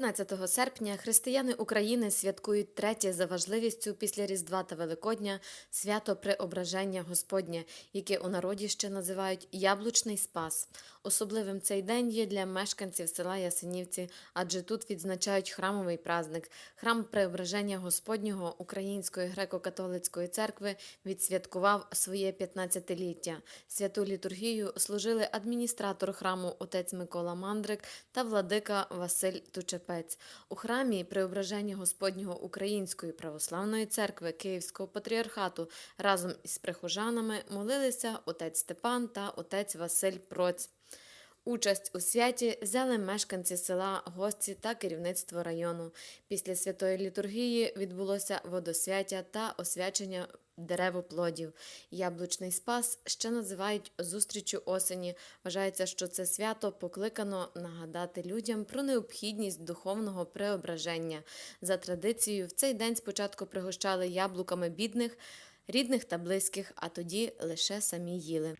14 серпня християни України святкують третє за важливістю після Різдва та Великодня свято Преображення Господнє, яке у народі ще називають Яблучний Спас. Особливим цей день є для мешканців села Ясенівці, адже тут відзначають храмовий праздник. Храм Преображення Господнього Української греко-католицької церкви відсвяткував своє 15-ліття. Святу літургію служили адміністратор храму отець Микола Мандрик та владика Василь Тучепець. У храмі Преображення Господнього Української православної церкви Київського патріархату разом із прихожанами молилися отець Степан та отець Василь Проць. Участь у святі взяли мешканці села, гості та керівництво району. Після святої літургії відбулося водосвяття та освячення деревоплодів. Яблучний спас ще називають зустрічю осені. Вважається, що це свято покликано нагадати людям про необхідність духовного преображення. За традицією, в цей день спочатку пригощали яблуками бідних, рідних та близьких, а тоді лише самі їли.